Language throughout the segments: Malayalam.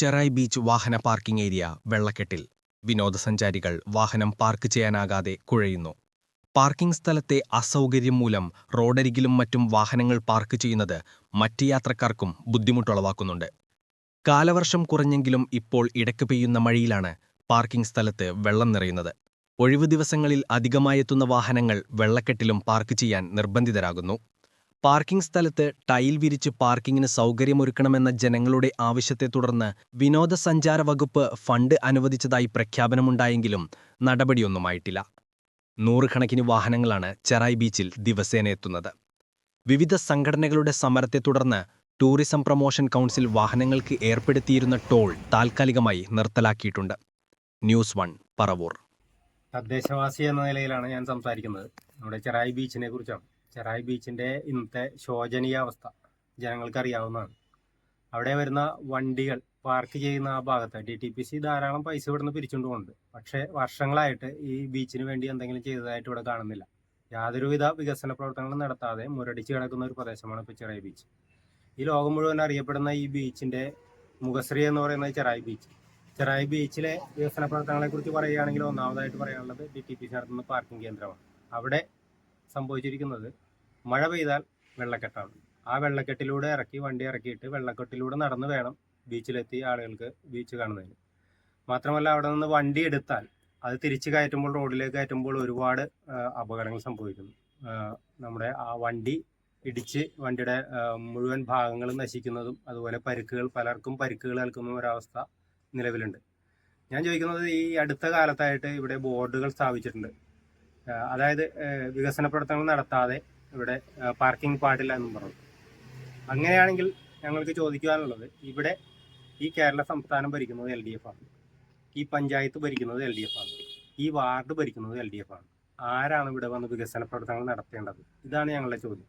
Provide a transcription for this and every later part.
ചെറായി ബീച്ച് വാഹന പാർക്കിംഗ് ഏരിയ വെള്ളക്കെട്ടിൽ. വിനോദസഞ്ചാരികൾ വാഹനം പാർക്ക് ചെയ്യാനാകാതെ കുഴയുന്നു. പാർക്കിംഗ് സ്ഥലത്തെ അസൗകര്യം മൂലം റോഡരികിലും മറ്റും വാഹനങ്ങൾ പാർക്ക് ചെയ്യുന്നത് മറ്റ് യാത്രക്കാർക്കും ബുദ്ധിമുട്ടുളവാക്കുന്നുണ്ട്. കാലവർഷം കുറഞ്ഞെങ്കിലും ഇപ്പോൾ ഇടയ്ക്ക് പെയ്യുന്ന മഴയിലാണ് പാർക്കിംഗ് സ്ഥലത്ത് വെള്ളം നിറയുന്നത്. ഒഴിവു ദിവസങ്ങളിൽ അധികമായെത്തുന്ന വാഹനങ്ങൾ വെള്ളക്കെട്ടിലും പാർക്ക് ചെയ്യാൻ നിർബന്ധിതരാകുന്നു. പാർക്കിംഗ് സ്ഥലത്ത് ടൈൽ വിരിച്ച് പാർക്കിങ്ങിന് സൗകര്യമൊരുക്കണമെന്ന ജനങ്ങളുടെ ആവശ്യത്തെ തുടർന്ന് വിനോദസഞ്ചാര വകുപ്പ് ഫണ്ട് അനുവദിച്ചതായി പ്രഖ്യാപനമുണ്ടായെങ്കിലും നടപടിയൊന്നുമായിട്ടില്ല. നൂറുകണക്കിന് വാഹനങ്ങളാണ് ചെറായി ബീച്ചിൽ ദിവസേന എത്തുന്നത്. വിവിധ സംഘടനകളുടെ സമരത്തെ തുടർന്ന് ടൂറിസം പ്രൊമോഷൻ കൗൺസിൽ വാഹനങ്ങൾക്ക് ഏർപ്പെടുത്തിയിരുന്ന ടോൾ താൽക്കാലികമായി നിർത്തലാക്കിയിട്ടുണ്ട്. News one Paravur. തദ്ദേശവാസി എന്ന നിലയിലാണ് ഞാൻ സംസാരിക്കുന്നത്. നമ്മുടെ ചെറായി ബീച്ചിനെ കുറിച്ചാണ്. ചെറായി ബീച്ചിന്റെ ഇന്നത്തെ ശോചനീയ അവസ്ഥ ജനങ്ങൾക്ക് അറിയാവുന്നതാണ് അവിടെ വരുന്ന വണ്ടികൾ പാർക്ക് ചെയ്യുന്ന ആ ഭാഗത്ത് ഡി ടി പി സി ധാരാളം പൈസ ഇവിടുന്ന് പിരിച്ചുകൊണ്ട് പോകുന്നുണ്ട് പക്ഷേ വർഷങ്ങളായിട്ട് ഈ ബീച്ചിന് വേണ്ടി എന്തെങ്കിലും ചെയ്തതായിട്ട് ഇവിടെ കാണുന്നില്ല. യാതൊരുവിധ വികസന പ്രവർത്തനങ്ങളും നടത്താതെ മുരടിച്ച് കിടക്കുന്ന ഒരു പ്രദേശമാണ് ഇപ്പോൾ ചെറായി ബീച്ച്. ഈ ലോകം മുഴുവൻ അറിയപ്പെടുന്ന ഈ ബീച്ചിന്റെ മുഖശ്രീ എന്ന് പറയുന്നത് ചെറായി ബീച്ച്. ചെറായി ബീച്ചിലെ വികസന പ്രവർത്തനങ്ങളെ കുറിച്ച് പറയുകയാണെങ്കിൽ ഒന്നാമതായിട്ട് പറയാനുള്ളത് ഡി ടി പി സി നടത്തുന്ന പാർക്കിംഗ് കേന്ദ്രമാണ്. അവിടെ സംഭവിച്ചിരിക്കുന്നത്. മഴ പെയ്താൽ വെള്ളക്കെട്ടാണ്. ആ വെള്ളക്കെട്ടിലൂടെ ഇറക്കി വണ്ടി ഇറക്കിയിട്ട് വെള്ളക്കെട്ടിലൂടെ നടന്നു വേണം ബീച്ചിലെത്തി ആളുകൾക്ക് ബീച്ച് കാണുന്നതിന്. മാത്രമല്ല അവിടെ നിന്ന് വണ്ടി എടുത്താൽ അത് തിരിച്ചു കയറ്റുമ്പോൾ റോഡിലേക്ക് കയറ്റുമ്പോൾ ഒരുപാട് അപകടങ്ങൾ സംഭവിക്കുന്നു. നമ്മുടെ ആ വണ്ടി ഇടിച്ച് വണ്ടിയുടെ മുഴുവൻ ഭാഗങ്ങളും നശിക്കുന്നതും അതുപോലെ പരിക്കുകൾ പലർക്കും പരിക്കുകൾ ഏൽക്കുന്ന ഒരവസ്ഥ നിലവിലുണ്ട്. ഞാൻ ചോദിക്കുന്നത് ഈ അടുത്ത കാലത്തായിട്ട് ഇവിടെ ബോർഡുകൾ സ്ഥാപിച്ചിട്ടുണ്ട്. അതായത് വികസന പ്രവർത്തനങ്ങൾ നടത്താതെ ഇവിടെ പാർക്കിംഗ് പാടില്ല എന്നും പറഞ്ഞു. അങ്ങനെയാണെങ്കിൽ ഞങ്ങൾക്ക് ചോദിക്കുവാനുള്ളത് ഇവിടെ ഈ കേരള സംസ്ഥാനം ഭരിക്കുന്നത് എൽ ഡി എഫ് ആണ്. ഈ പഞ്ചായത്ത് ഭരിക്കുന്നത് എൽ ഡി എഫ് ആണ്. ഈ വാർഡ് ഭരിക്കുന്നത് എൽ ഡി എഫ് ആണ്. ആരാണ് ഇവിടെ വന്ന് വികസന പ്രവർത്തനങ്ങൾ നടത്തേണ്ടത്? ഇതാണ് ഞങ്ങളുടെ ചോദ്യം.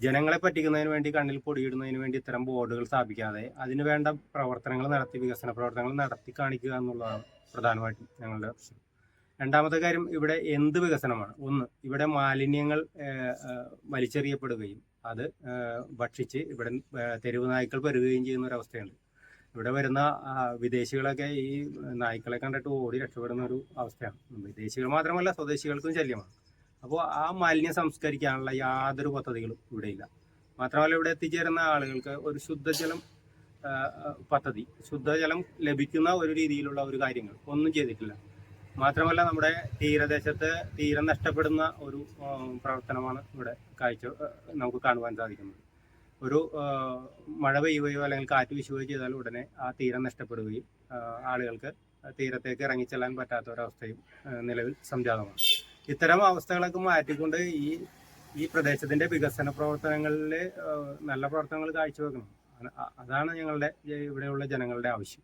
ജനങ്ങളെ പറ്റിക്കുന്നതിന് വേണ്ടി കണ്ണിൽ പൊടിയിടുന്നതിന് വേണ്ടി ഇത്തരം ബോർഡുകൾ സ്ഥാപിക്കാതെ അതിനുവേണ്ട പ്രവർത്തനങ്ങൾ നടത്തി വികസന പ്രവർത്തനങ്ങൾ നടത്തി കാണിക്കുക എന്നുള്ളതാണ് പ്രധാനമായിട്ടും ഞങ്ങളുടെ പ്രശ്നം രണ്ടാമത്തെ കാര്യം ഇവിടെ എന്ത് വികസനമാണ്? ഒന്ന് ഇവിടെ മാലിന്യങ്ങൾ വലിച്ചെറിയപ്പെടുകയും അത് ഭക്ഷിച്ച് ഇവിടെ തെരുവ് നായ്ക്കൾ പെരുകുകയും ചെയ്യുന്ന ഒരു അവസ്ഥയുണ്ട് ഇവിടെ വരുന്ന വിദേശികളൊക്കെ ഈ നായ്ക്കളെ കണ്ടിട്ട് ഓടി രക്ഷപ്പെടുന്ന ഒരു അവസ്ഥയാണ്. വിദേശികൾ മാത്രമല്ല സ്വദേശികൾക്കും ശല്യമാണ്. അപ്പോൾ ആ മാലിന്യം സംസ്കരിക്കാനുള്ള യാതൊരു പദ്ധതികളും ഇവിടെ ഇല്ല. മാത്രമല്ല ഇവിടെ എത്തിച്ചേരുന്ന ആളുകൾക്ക് ഒരു ശുദ്ധജലം പദ്ധതി ശുദ്ധജലം ലഭിക്കുന്ന ഒരു രീതിയിലുള്ള ഒരു കാര്യങ്ങൾ ഒന്നും ചെയ്തിട്ടില്ല. മാത്രമല്ല നമ്മുടെ തീരദേശത്ത് തീരം നഷ്ടപ്പെടുന്ന ഒരു പ്രവർത്തനമാണ് ഇവിടെ കാഴ്ച നമുക്ക് കാണുവാൻ സാധിക്കുന്നത്. ഒരു മഴ പെയ്യുകയോ അല്ലെങ്കിൽ കാറ്റ് വീശുകയോ ചെയ്താൽ ഉടനെ ആ തീരം നഷ്ടപ്പെടുകയും ആളുകൾക്ക് തീരത്തേക്ക് ഇറങ്ങിച്ചെല്ലാൻ പറ്റാത്ത ഒരവസ്ഥയും നിലവിൽ സംജാതമാണ്. ഇത്തരം അവസ്ഥകളൊക്കെ മാറ്റിക്കൊണ്ട് ഈ ഈ പ്രദേശത്തിന്റെ വികസന പ്രവർത്തനങ്ങളിൽ നല്ല പ്രവർത്തനങ്ങൾ കാഴ്ചവെക്കണം. അതാണ് ഞങ്ങളുടെ ഇവിടെയുള്ള ജനങ്ങളുടെ ആവശ്യം.